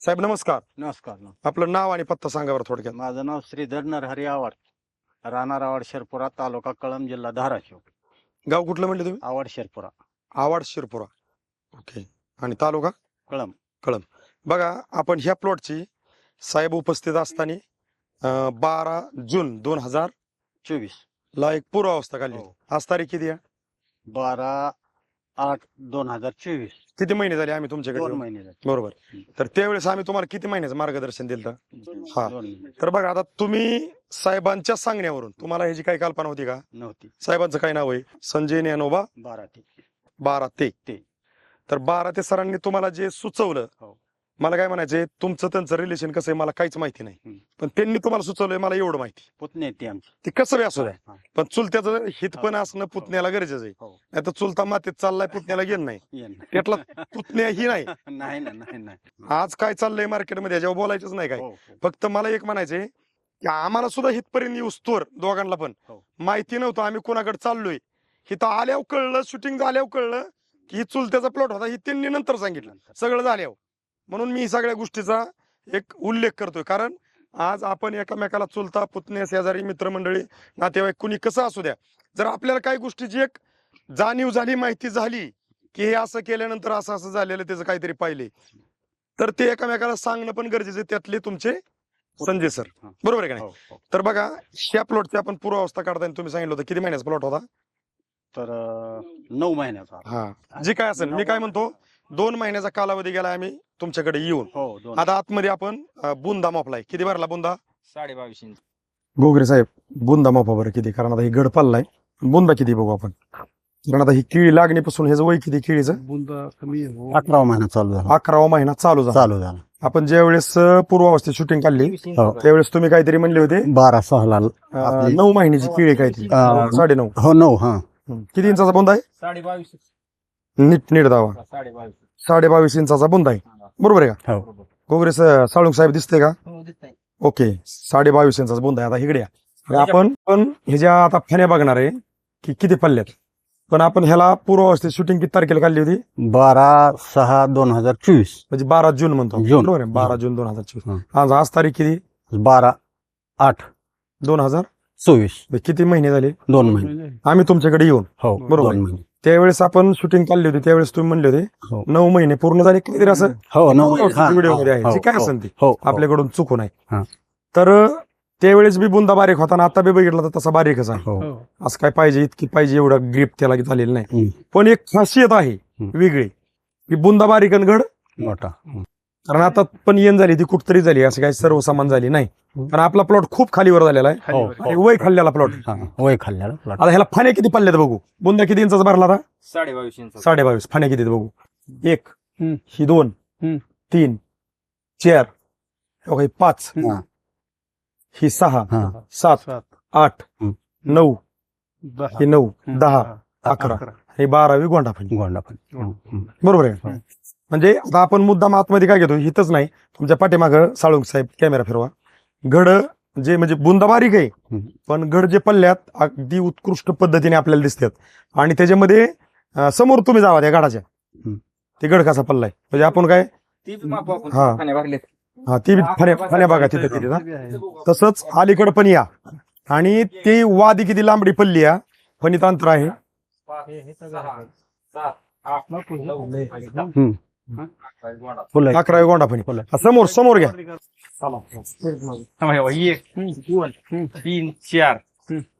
साहेब नमस्कार. नमस्कार आपलं नाव आणि पत्ता सांगा बरं थोडक्यात. माझं नाव श्रीधर नरहरी आवाड राहणार आवाड शेरपुरा तालुका कळंब जिल्हा धाराशिव. गाव कुठलं म्हणले तुम्ही? आवाड शेरपुरा. आवाड शिरपुरा. ओके. आणि तालुका? कळंब. बघा आपण ह्या प्लॉटची साहेब उपस्थित असताना अं, बारा जून दोन हजार चोवीस. ला एक पूर्वावस्था काढली. हो. आज तारीख किती आहे? बारा आठ दोन हजार चोवीस. किती महिने झाले आम्ही तुमच्याकडे दोन येऊन? महिने झाले. बरोबर. तर त्यावेळेस आम्ही तुम्हाला किती महिन्याचं मार्गदर्शन दिलं हा. दोन महिने. तर बघा आता तुम्ही साहेबांच्या सांगण्यावरून तुम्हाला ह्याची काही कल्पना होती का? नव्हती. साहेबांचं काय नाव आहे? संजय ज्ञानोबा बारा ते. बारा ते. ते. तर बारा ते सरांनी तुम्हाला जे सुचवलं हो. मला काय म्हणायचंय तुमचं त्यांचं रिलेशन कसं आहे मला काहीच माहिती नाही. पण त्यांनी तुम्हाला सुचवलंय मला एवढं माहिती. पुतणे ते आमची. ते कसं बी असू द्या. हा, पण चुलत्याचं हित पण असणं पुतण्याला गरजेचं आहे. हो. नाही तर चुलता मातीत चाललाय पुतण्याला गेलं नाही. ये ना. त्यातला पुतण्या ही नाही. नाही ना नाही नाही आज काय चाललंय मार्केटमध्ये याच्यावर बोलायचंच नाही काय. हो, हो. फक्त मला एक म्हणायचंय की आम्हाला सुद्धा हितपर्यंत येऊस तोर दोघांना पण. हो. माहिती नव्हतं आम्ही कोणाकडे चाललोय. हिथं आल्यावर कळलं शूटिंग झाल्यावर कळलं की ही चुलत्याचा प्लॉट होता ही त्यांनी नंतर सांगितलं. सगळं झाल्यावर. म्हणून मी सगळ्या गोष्टीचा एक उल्लेख करतोय. कारण आज आपण एकमेकाला चुलता पुतण्या शेजारी मित्रमंडळी नातेवाईक कुणी कसं असू द्या जर आपल्याला काही गोष्टीची एक जाणीव झाली माहिती झाली की हे असं केल्यानंतर असं असं झालेलं त्याचं काहीतरी पाहिले तर ते एकमेकाला सांगणं पण गरजेचं त्यातले तुमचे संजय सर. हा. बरोबर आहे का नाही? हो, हो. तर बघा ह्या प्लॉटची आपण पूर्वावस्था काढताना तुम्ही सांगितलं होतं. किती महिन्याचा प्लॉट होता? तर नऊ महिन्याचा. हा. जे काय असेल मी काय म्हणतो? दोन महिन्याचा कालावधी गेला आम्ही तुमच्याकडे येऊन. हो दोन. आता आतमध्ये आपण अं, बुंदा मापलाय. किती भरला बुंदा? साडे बावीस इंच. गोगरे साहेब बुंदा मापा बरं किती कारण आता ही गड पल्लाय बुंदा किती बघू आपण? कारण आता ही किळी लागण्यापासून ह्याचं वय किती किळीचं? बुंदा कमी आहे हो. अठरा महिना चालू झाला. अकरावा महिना चालू झाला. चालू झाला. आपण ज्या वेळेस अं, पूर्वावस्थेत शूटिंग काढली हो. त्यावेळेस तुम्ही काहीतरी म्हणले होते? बारा सहाला अं, आपली- नऊ महिन्याची किळी काहीतरी अं, साडे नऊ हो नऊ हा. किती इंचाचा बुंदा आहे? साडे बावीस नीट नीट दावा. साडे बावीस साडे बावीस इंचाचा बुंदा आहे. बरोबर आहे का? हो. गोगरे साळुंग साहेब दिसते का? हो, दिसतंय. ओके. साडे बावीस इंचाचा बुंदा आहे. आता इकडे या. आणि आपण पण ह्याच्या आता फण्या बघणार आहे की किती पल्ल्यात पण आपण ह्याला पूर्वावस्थेत शूटिंग किती तारखेला काढली होती? बारा सहा दोन हजार चोवीस. म्हणजे बारा जून म्हणतो. जून. बरोबर आहे. बारा जून दोन हजार चोवीस. हं. आज आज तारीख किती? बारा आठ. दोन हजार? चोवीस. म्हणजे किती महिने झाले? दोन महिने. आम्ही तुमच्याकडे येऊन. हो बरोबर. दोन महिने. त्यावेळेस आपण शूटिंग काढली होती त्यावेळेस तुम्ही म्हणले होते हो. नऊ महिने पूर्ण झाले काहीतरी असं हो नऊ हा, व्हिडिओमध्ये आहे हो, जे काय हो, असेल ते हो, हो. आपल्याकडून चुकून हा. आहे तर त्यावेळेस बी बुंदा बारीक होता आणि आता बी बघितलं तर तसा बारीकच आहे हो. असं काय पाहिजे इतकी पाहिजे एवढं ग्रीप त्याला झालेलं नाही हम्म. पण एक खासियत आहे हम्म. वेगळी की बुंदा बारीक आणि घड मोठा. कारण आता पण येण झाली ती कुठतरी झाली असं काही सर्वसामान झाली नाही. कारण आपला प्लॉट खूप खालीवर झालेला आहे हो. आणि वय खाल्लेला प्लॉट हा, वय खाल्ल्याला plot. आता ह्याला फाण्या किती पडल्यात बघू बुंदा किती इंचाचा भरला आता साडे बावीस इंच साडे बावीस फाण्या किती आहेत बघू एक हम्म. ही दोन हम्म. तीन चार हो ही पाच हा. ही सहा हा. सात सात आठ हम्म. नऊ ही नऊ. दहा अकरा हे बारावी गोंडा फाणी गोंडा पण. बरोबर आहे हम्म. म्हणजे आता आपण मुद्दाम आतमध्ये काय घेतो हिथच नाही तुमच्या पाठीमागं साळुंग साहेब कॅमेरा फिरवा घड जे म्हणजे बुंदा बारीक आहे. पण घड जे पल्ल्यात अगदी उत्कृष्ट पद्धतीने आपल्याला दिसतात आणि त्याच्यामध्ये समोर तुम्ही जावा त्या गडाच्या. ते गड कसा पल्लाय म्हणजे आपण काय ती बी मापू आपण हा. हा ती फण्या फण्या बघा तिथे किती ना? तसंच अलीकडे पण या आणि ती वादी किती लांबडी पल्ली या फणीत अंतर आहे फुलं. अकरावी गोंडा. हा, समोर समोर घ्या. थांबा, हे एक दोन तीन चार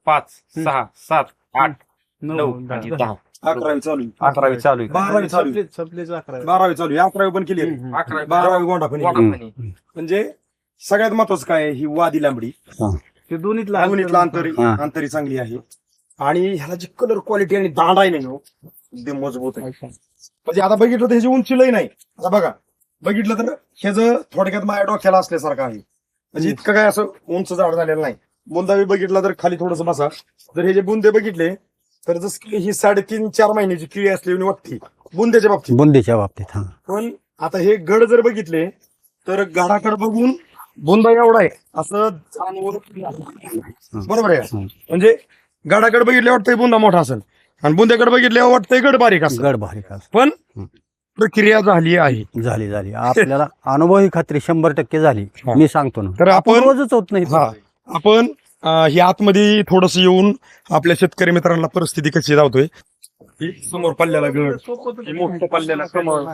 पाच सहा सात आठ नऊ आणि दहा. अकरावी चालू अकरावी चालू आहे. बारावी चालू आहे. संपले- संपलेच अकरा बारावी चालू आहे. अकरावी पण केली आहे. अकरावी बारावी गोंडा. म्हणे. म्हणजे सगळ्यात महत्वाचं काय आहे, ही वादी लांबडी. ते दोन्हीतला अंतरी हा. अंतरी चांगली आहे. आणि ह्याला जी कलर क्वालिटी आणि दांड आहे ना हो, एकदम मजबूत आहे. म्हणजे आता बघितलं तर ह्याची उंची लई नाही. आता बघा बघितलं तर ह्याचं थोडक्यात माझ्या डोक्याला असल्यासारखं आहे. म्हणजे इतकं काय असं उंच झाड झालेलं नाही. बुंदावी बघितला तर खाली थोडस बसा. जर हे जे बुंदे बघितले तर जसं की ही साडेतीन चार महिन्याची किळी असली वाटते बुंद्याच्या बाबतीत. बुंदीच्या बाबतीत हा. पण आता हे गड जर बघितले तर गडाकडे बघून बुंदा एवढा आहे. असं जाणवत नाही. बरोबर आहे. म्हणजे गडाकडे बघितले वाटतंय बुंदा मोठा असेल. आणि बुंद्याकडे बघितले वाटतंय गड बारीक असेल गड भारी का पण हं. प्रक्रिया झाली आहे. झाली झाली. आपल्याला अनुभव ही खात्री शंभर टक्के झाली. हा. मी सांगतो ना. तर आपण रोजच होत नाही. हा. आपण अं, ही आतमध्ये थोडस येऊन आपल्या शेतकरी मित्रांना परिस्थिती कशी धावतोय ही समोर पल्ल्याला गड. ही मोठं पल्ल्याला कमळ